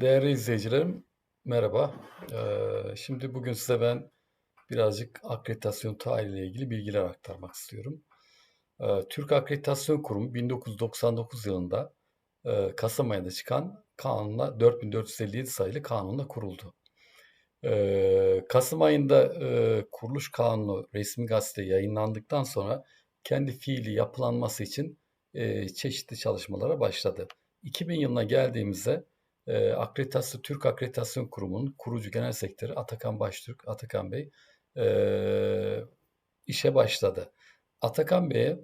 Değerli izleyicilerim, merhaba. Eee, şimdi bugün size ben birazcık akreditasyon tarihiyle ilgili bilgiler aktarmak istiyorum. Eee, Türk Akreditasyon Kurumu 1999 yılında eee, Kasım ayında çıkan kanunla 4457 sayılı kanunla kuruldu. Eee, Kasım ayında eee, kuruluş kanunu resmi gazetede yayınlandıktan sonra kendi fiili yapılanması için eee, çeşitli çalışmalara başladı. 2000 yılına geldiğimizde Akreditasyon, Türk Akreditasyon Kurumu'nun kurucu genel sekreteri Atakan Baştürk, Atakan Bey eee, işe başladı. Atakan Bey'e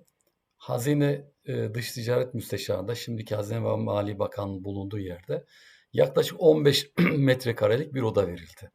Hazine eee, Dış Ticaret Müsteşarı'nda şimdiki Hazine ve Maliye Bakanlığı bulunduğu yerde yaklaşık 15 metrekarelik bir oda verildi.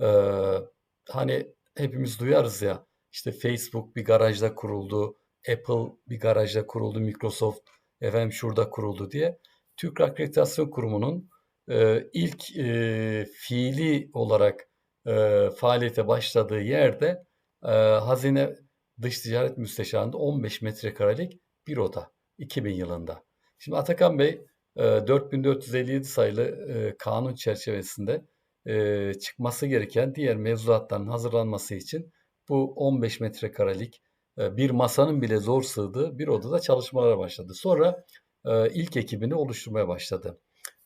Eee, hani hepimiz duyarız ya işte Facebook bir garajda kuruldu, Apple bir garajda kuruldu, Microsoft efendim şurada kuruldu diye. Türk Akreditasyon Kurumu'nun eee, ilk eee, fiili olarak eee, faaliyete başladığı yerde eee, Hazine Dış Ticaret Müsteşarı'nda 15 metrekarelik bir oda 2000 yılında. Şimdi Atakan Bey eee, 4457 sayılı eee, kanun çerçevesinde eee, çıkması gereken diğer mevzuatların hazırlanması için bu 15 metrekarelik eee, bir masanın bile zor sığdığı bir odada çalışmalara başladı. Sonra eee, ilk ekibini oluşturmaya başladı.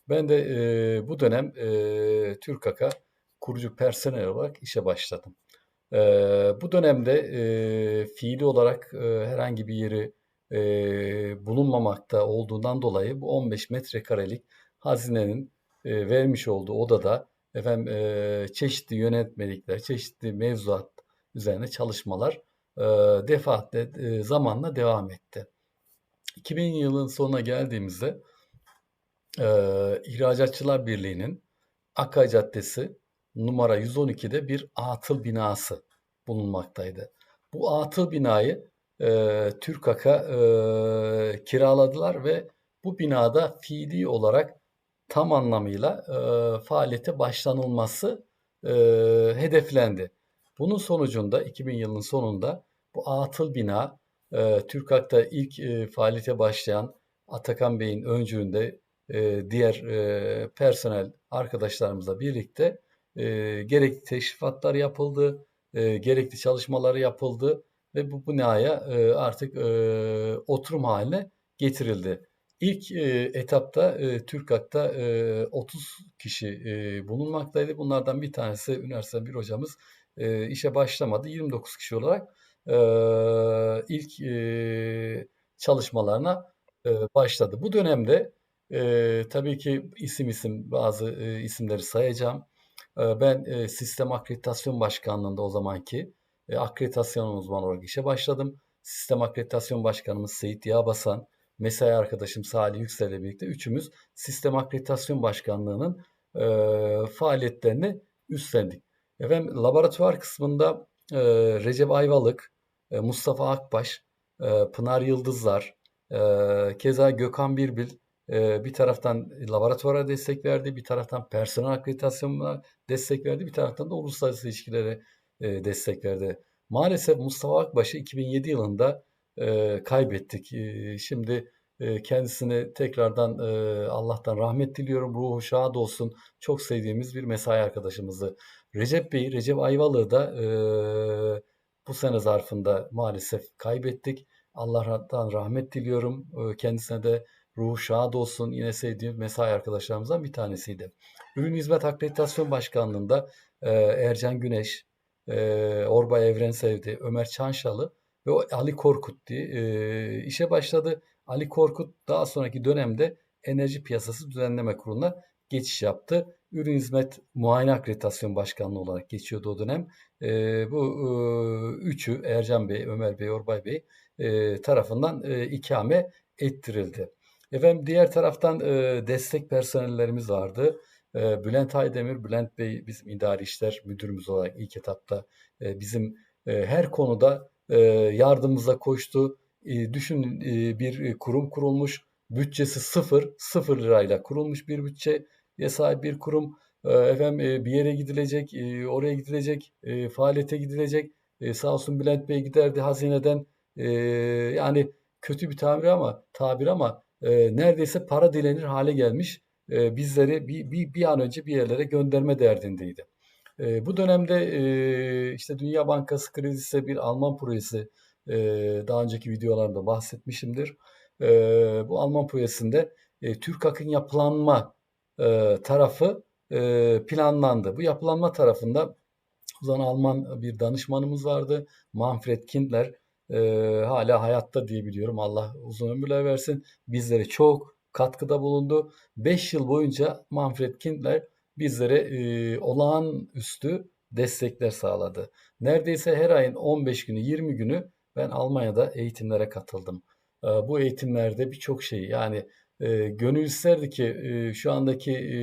Ben de eee, bu dönem eee TÜRKAK'a kurucu personel olarak işe başladım. Eee, bu dönemde eee, fiili olarak eee, herhangi bir yeri eee, bulunmamakta olduğundan dolayı bu 15 metrekarelik hazinenin eee, vermiş olduğu odada efendim eee, çeşitli yönetmelikler, çeşitli mevzuat üzerine çalışmalar eee defaatle eee, zamanla devam etti. 2000 yılın sonuna geldiğimizde eee İhracatçılar Birliği'nin Akka Caddesi numara 112'de bir atıl binası bulunmaktaydı. Bu atıl binayı eee TÜRKAK'a eee, kiraladılar ve bu binada fiili olarak tam anlamıyla eee, faaliyete başlanılması eee, hedeflendi. Bunun sonucunda 2000 yılının sonunda bu atıl bina eee TÜRKAK'ta ilk eee, faaliyete başlayan Atakan Bey'in öncülüğünde eee, diğer eee, personel arkadaşlarımızla birlikte eee, gerekli teşrifatlar yapıldı, eee, gerekli çalışmalar yapıldı ve bu binaya eee, artık eee, oturum haline getirildi. İlk eee, etapta eee, TÜRKAK'ta eee, 30 kişi eee, bulunmaktaydı. Bunlardan bir tanesi üniversiteden bir hocamız eee, işe başlamadı. 29 kişi olarak eee, ilk eee, çalışmalarına eee, başladı. Bu dönemde eee, tabii ki isim isim bazı eee, isimleri sayacağım. Eee, ben eee, Sistem Akreditasyon Başkanlığı'nda o zamanki eee, akreditasyon uzmanı olarak işe başladım. Sistem Akreditasyon Başkanımız Seyit Yağbasan, mesai arkadaşım Salih Yüksel ile birlikte üçümüz Sistem Akreditasyon Başkanlığı'nın eee, faaliyetlerini üstlendik. Efendim laboratuvar kısmında eee, Recep Ayvalık, eee, Mustafa Akbaş, eee, Pınar Yıldızlar, eee, keza Gökhan Birbil eee, bir taraftan laboratuvara destek verdi, bir taraftan personel akreditasyonuna destek verdi, bir taraftan da uluslararası ilişkilere eee, destek verdi. Maalesef Mustafa Akbaş'ı 2007 yılında eee, kaybettik. Eee, şimdi eee, kendisine tekrardan eee, Allah'tan rahmet diliyorum. Ruhu şad olsun. Çok sevdiğimiz bir mesai arkadaşımızdı. Recep Bey'i, Recep Ayvalık'ı da eee, bu sene zarfında maalesef kaybettik. Allah'tan rahmet diliyorum. Eee, kendisine de ruhu şad olsun. Yine sevdiğim mesai arkadaşlarımızdan bir tanesiydi. Ürün Hizmet Akreditasyon Başkanlığı'nda eee, Ercan Güneş, eee, Orbay Evrensevdi, Ömer Çanşalı ve Ali Korkut diye eee, işe başladı. Ali Korkut daha sonraki dönemde Enerji Piyasası Düzenleme Kurulu'na geçiş yaptı. Ürün Hizmet Muayene Akreditasyon Başkanlığı olarak geçiyordu o dönem. Eee, bu eee, üçü Ercan Bey, Ömer Bey, Orbay Bey eee, tarafından eee, ikame ettirildi. Efendim diğer taraftan eee, destek personellerimiz vardı. Eee, Bülent Aydemir, Bülent Bey bizim idari işler müdürümüz olarak ilk etapta eee, bizim eee, her konuda eee, yardımımıza koştu. Eee, düşünün eee, bir kurum kurulmuş, bütçesi sıfır, sıfır lirayla kurulmuş bir bütçeye sahip bir kurum. Eee, efendim eee, bir yere gidilecek, eee, oraya gidilecek, faaliyete gidilecek. Sağ olsun Bülent Bey giderdi hazineden. Yani kötü bir tabir ama tabir ama neredeyse para dilenir hale gelmiş e, bizleri bir, bir, bir an önce bir yerlere gönderme derdindeydi. E, bu dönemde e, işte Dünya Bankası kredisi bir Alman projesi e, daha önceki videolarda bahsetmişimdir. E, bu Alman projesinde e, TÜRKAK'ın yapılanma e, tarafı e, planlandı. Bu yapılanma tarafında o zaman Alman bir danışmanımız vardı. Manfred Kindler e, hala hayatta diye biliyorum. Allah uzun ömürler versin. Bizlere çok katkıda bulundu. 5 yıl boyunca Manfred Kindler bizlere e, olağanüstü destekler sağladı. Neredeyse her ayın 15 günü 20 günü ben Almanya'da eğitimlere katıldım. E, bu eğitimlerde birçok şey yani e, gönül isterdi ki e, şu andaki e,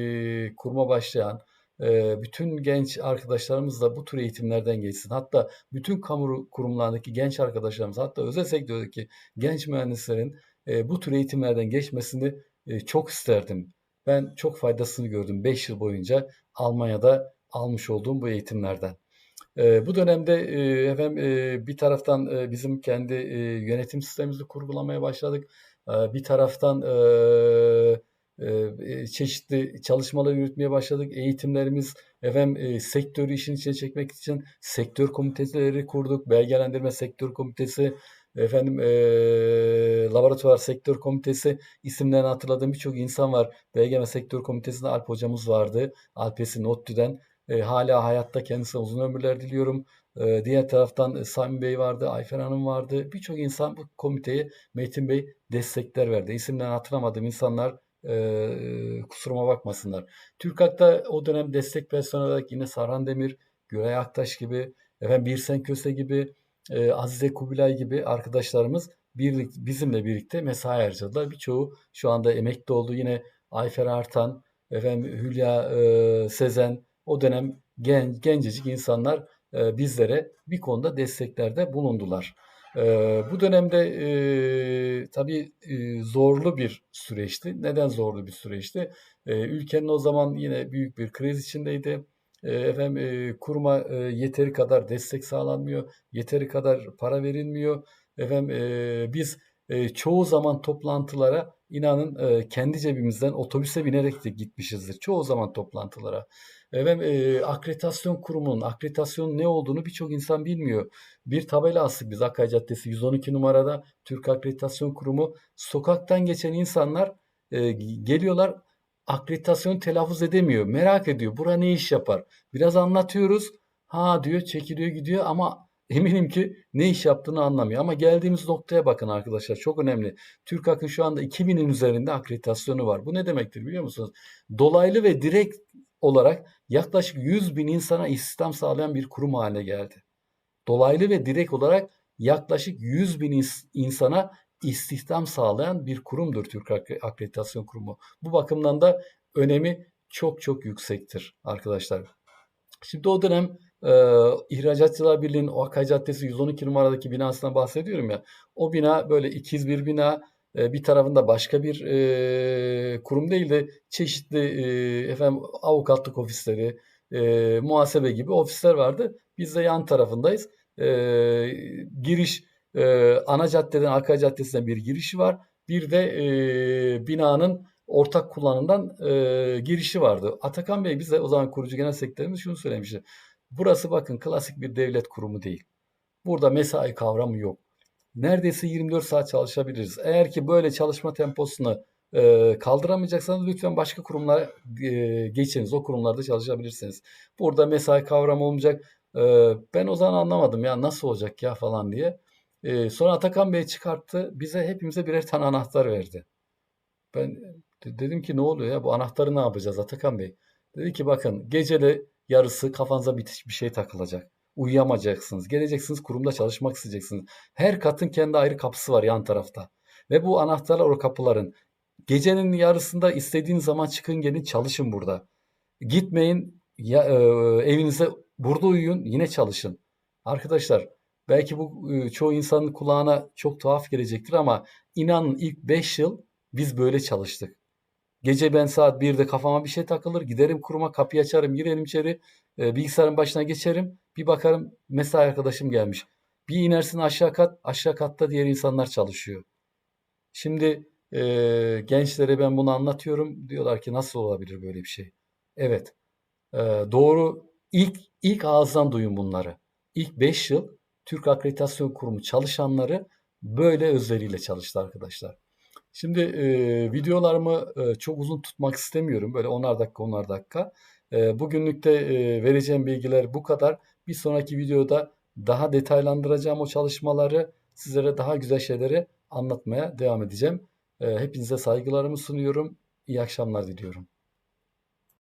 kurma başlayan e, bütün genç arkadaşlarımız da bu tür eğitimlerden geçsin. Hatta bütün kamu kurumlarındaki genç arkadaşlarımız hatta özel sektördeki genç mühendislerin e, bu tür eğitimlerden geçmesini e, çok isterdim. Ben çok faydasını gördüm 5 yıl boyunca Almanya'da almış olduğum bu eğitimlerden. E, bu dönemde e, efendim e, bir taraftan e, bizim kendi e, yönetim sistemimizi kurgulamaya başladık. E, bir taraftan e, e, çeşitli çalışmalar yürütmeye başladık. Eğitimlerimiz efendim e, sektörü işin içine çekmek için sektör komiteleri kurduk. Belgelendirme sektör komitesi, efendim e, laboratuvar sektör komitesi isimlerini hatırladığım birçok insan var. BGM sektör komitesinde Alp hocamız vardı. Alpesi Nottü'den. E, hala hayatta kendisine uzun ömürler diliyorum. E, diğer taraftan e, Sami Bey vardı, Ayfer Hanım vardı. Birçok insan bu komiteye Metin Bey destekler verdi. İsimlerini hatırlamadığım insanlar e, kusuruma bakmasınlar. TÜRKAK'ta o dönem destek personel olarak yine Sarhan Demir, Güray Aktaş gibi, efendim Birsen Köse gibi, e, Azize Kubilay gibi arkadaşlarımız birlik, bizimle birlikte mesai harcadılar. Birçoğu şu anda emekli oldu. Yine Ayfer Artan, efendim Hülya e, Sezen o dönem gen, gencecik insanlar e, bizlere bir konuda desteklerde bulundular. E, bu dönemde e, tabii e, zorlu bir süreçti. Neden zorlu bir süreçti? E, ülkenin o zaman yine büyük bir kriz içindeydi. E, efendim e, kuruma e, yeteri kadar destek sağlanmıyor, yeteri kadar para verilmiyor. Efendim e, biz e, çoğu zaman toplantılara inanın e, kendi cebimizden otobüse binerek de gitmişizdir. Çoğu zaman toplantılara. Efendim e, akreditasyon kurumunun, akreditasyon ne olduğunu birçok insan bilmiyor. Bir tabela astık biz Akkay Caddesi 112 numarada Türk Akreditasyon Kurumu. Sokaktan geçen insanlar e, geliyorlar akreditasyon telaffuz edemiyor. Merak ediyor. Bura ne iş yapar? Biraz anlatıyoruz. Ha diyor çekiliyor gidiyor ama eminim ki ne iş yaptığını anlamıyor. Ama geldiğimiz noktaya bakın arkadaşlar çok önemli. Türk Akın şu anda 2000'in üzerinde akreditasyonu var. Bu ne demektir biliyor musunuz? Dolaylı ve direkt olarak yaklaşık 100 bin insana istihdam sağlayan bir kurum haline geldi. Dolaylı ve direkt olarak yaklaşık 100 bin insana istihdam sağlayan bir kurumdur Türk Akreditasyon Kurumu. Bu bakımdan da önemi çok çok yüksektir arkadaşlar. Şimdi o dönem e, İhracatçılar Birliği'nin o Caddesi 112 numaradaki binasından bahsediyorum ya. O bina böyle ikiz bir bina. Bir tarafında başka bir e, kurum değil de çeşitli e, efendim avukatlık ofisleri, e, muhasebe gibi ofisler vardı. Biz de yan tarafındayız. E, giriş e, ana caddeden arka caddesine bir girişi var. Bir de e, binanın ortak kullanımdan e, girişi vardı. Atakan Bey bize o zaman kurucu genel sekreterimiz şunu söylemişti. Burası bakın klasik bir devlet kurumu değil. Burada mesai kavramı yok. Neredeyse 24 saat çalışabiliriz. Eğer ki böyle çalışma temposunu e, kaldıramayacaksanız lütfen başka kurumlara e, geçiniz. O kurumlarda çalışabilirsiniz. Burada mesai kavramı olmayacak. E, ben o zaman anlamadım ya nasıl olacak ya falan diye. E, sonra Atakan Bey çıkarttı. Bize hepimize birer tane anahtar verdi. Ben dedim ki ne oluyor ya bu anahtarı ne yapacağız Atakan Bey? Dedi ki bakın geceli yarısı kafanıza bir, bir şey takılacak. Uyuyamayacaksınız. Geleceksiniz kurumda çalışmak isteyeceksiniz. Her katın kendi ayrı kapısı var yan tarafta. Ve bu anahtarlar o kapıların. Gecenin yarısında istediğiniz zaman çıkın gelin çalışın burada. Gitmeyin ya, e, evinize burada uyuyun yine çalışın. Arkadaşlar belki bu e, çoğu insanın kulağına çok tuhaf gelecektir ama inanın ilk 5 yıl biz böyle çalıştık. Gece ben saat 1'de kafama bir şey takılır. Giderim kuruma kapıyı açarım girerim içeri. E, bilgisayarın başına geçerim. Bir bakarım mesai arkadaşım gelmiş. Bir inersin aşağı kat. Aşağı katta diğer insanlar çalışıyor. Şimdi Eee, gençlere ben bunu anlatıyorum. Diyorlar ki nasıl olabilir böyle bir şey? Evet. Eee, doğru ilk ilk ağızdan duyun bunları. İlk 5 yıl Türk Akreditasyon Kurumu çalışanları böyle özveriyle çalıştı arkadaşlar. Şimdi eee, videolarımı eee, çok uzun tutmak istemiyorum. Böyle onar dakika onar dakika. Eee, bugünlük de eee, vereceğim bilgiler bu kadar. Bir sonraki videoda daha detaylandıracağım o çalışmaları. Sizlere daha güzel şeyleri anlatmaya devam edeceğim. Eee, hepinize saygılarımı sunuyorum. İyi akşamlar diliyorum.